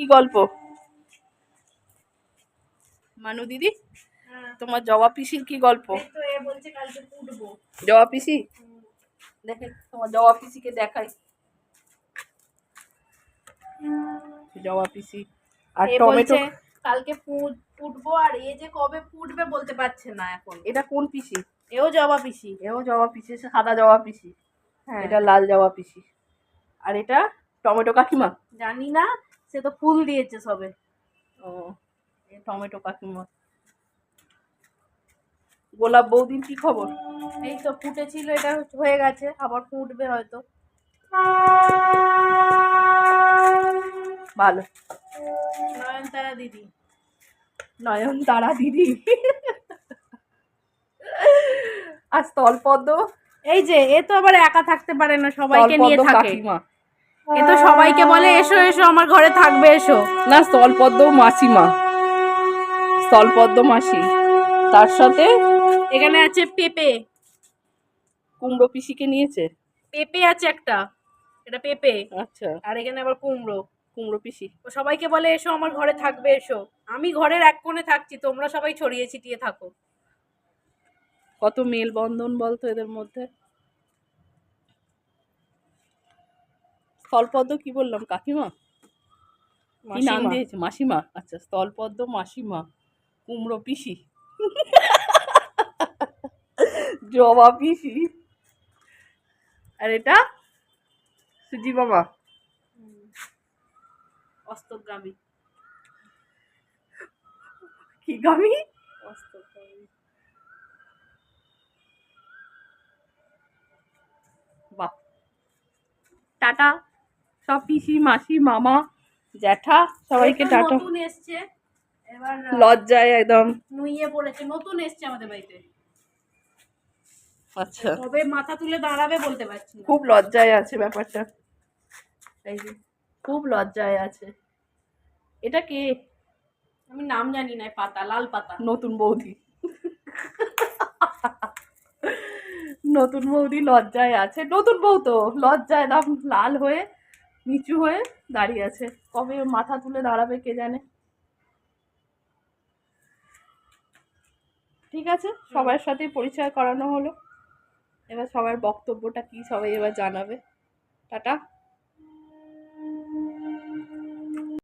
কি গল্প? মানু দিদি তোমার জবা পিসির কি গল্প? জবা পিসি? দেখে তোমার জবা পিসিকে দেখাই। জবা পিসি আর টমেটো কালকে ফুটবো আর এ যে কবে ফুটবে বলতে পারছে না এখন। এটা কোন পিসি? এও জবা পিসি। এও জবা পিসি সাদা জবা পিসি। হ্যাঁ। এটা লাল জবা পিসি। আর এটা টমেটো কাকিমা? জানি না সে তো ফুল দিয়েছে সবে। ও টমেটো কাকিমা। গোলাপ বৌদির কি খবর? এই তো ফুটেছিল এটা হয়ে গেছে আবার ফুটবে হয়তো। ভালো। নয়নতারা দিদি। নয়ন তারা দিদি। আর স্থলপদ্ম? এই যে এ তো আবার একা থাকতে পারে না সবাইকে নিয়ে থাকে। এ তো সবাইকে বলে এসো এসো আমার ঘরে থাকবে এসো। না স্থলপদ্ম মাসিমা। স্থলপদ্ম মাসি। তার সাথে এখানে আছে পেঁপে। কুমড়ো পিসিকে নিয়েছে? পেঁপে আছে একটা। এটা পেঁপে। আচ্ছা। আর এখানে আবার কুমড়ো। কুমড়ো পিসি। ও সবাইকে বলে এসো আমার ঘরে থাকবে এসো। আমি ঘরের এক কোণে থাকছি তোমরা সবাই ছড়িয়ে ছিটিয়ে থাকো। কত মেলবন্ধন বলতো এদের মধ্যে? স্থলপদ্ম কি বললাম কাকিমা? কি নাম মাসিমা। দিয়েছে? মাসিমা? আচ্ছা স্থলপদ্ম মাসিমা কুমড়ো পিসি। জবা পিসি। আর এটা? সুজি মামা। অস্তগামী কি গামি? অস্তগামী বাহ। টাটা। সব পিসি মাসি মামা জ্যাঠা সবাইকে টাটা। নতুন এসছে। এবার লজ্জায় একদম। নুইয়ে পড়েছে। নতুন এসছে আমাদের বাড়িতে। আচ্ছা। কবে মাথা তুলে দাঁড়াবে বলতে পারছি না। খুব লজ্জায় আছে ব্যাপারটা। এই যে খুব লজ্জায় আছে। এটা কে? আমি নাম জানি না পাতা লাল পাতা। নতুন বৌদি। নতুন বৌদি লজ্জায় আছে। নতুন বউ তো লজ্জায় দাম লাল হয়ে নিচু হয়ে দাঁড়িয়ে আছে। কবে মাথা তুলে দাঁড়াবে কে জানে? ঠিক আছে, সবার সাথে পরিচয় করানো হলো। এবার সবার বক্তব্যটা কি সবাই এবার জানাবে। টাটা।